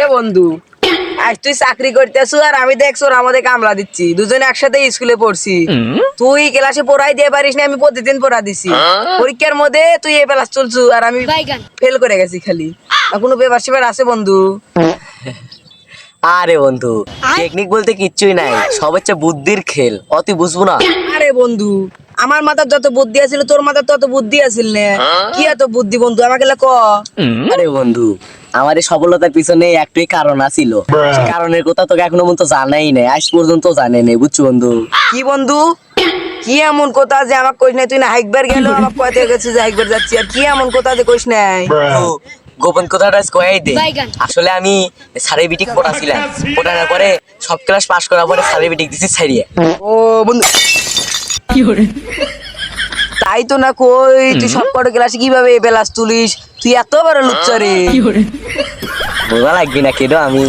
এ বন্ধু আজ তুই চাকরি করতেছু আর আমি দেখছ আমাদের কামলা দিচ্ছি। দুজনে একসাথে স্কুলে পড়ছি। তুই ক্লাসে পড়াই দিয়ে পারিস না আমি প্রতিদিন পড়া দিছি। পরীক্ষার মধ্যে তুই এ ক্লাস চলছু আর আমি ফেল করে গেছি খালি। কোনো পেপার সেপার আছে বন্ধু? আরে বন্ধু টেকনিক বলতে কিচ্ছুই নাই সব হচ্ছে বুদ্ধির খেল। অতি বুঝব না? আরে বন্ধু আমার মাথার যত বুদ্ধি আছিল তোর মাথার তত বুদ্ধি আছিল না। কি এত বুদ্ধি বন্ধু আমাকে ক। আরে বন্ধু আমার এই সফলতার পিছনে একটাই কারণ আছিল। সে কারণের কথা তোকে এখনও পর্যন্ত জানাই নাই আজ পর্যন্ত জানে নাই বুঝছ বন্ধু? কি বন্ধু? কি এমন কথা যে আমাকে কইস নাই? তুই না হাইকবার গেল আমাকে কয়তে গেছে যে হাইকবার যাচ্ছি আর কি এমন কথা যে কইস নাই? গোপন কথাটা কয়াই দে। আসলে আমি সারে বিটিক পড়াছিলাম। পড়ানোর পরে সব ক্লাস পাস করার পরে সারে বিটিক দিছি ছাড়িয়ে ও বন্ধু। তাই তো না কই তুই সব কটা ক্লাসে কীভাবে বেলাস তুলিস? তুই এত বড় লুচ্চারে। বোঝা লাগবি না কেন আমি।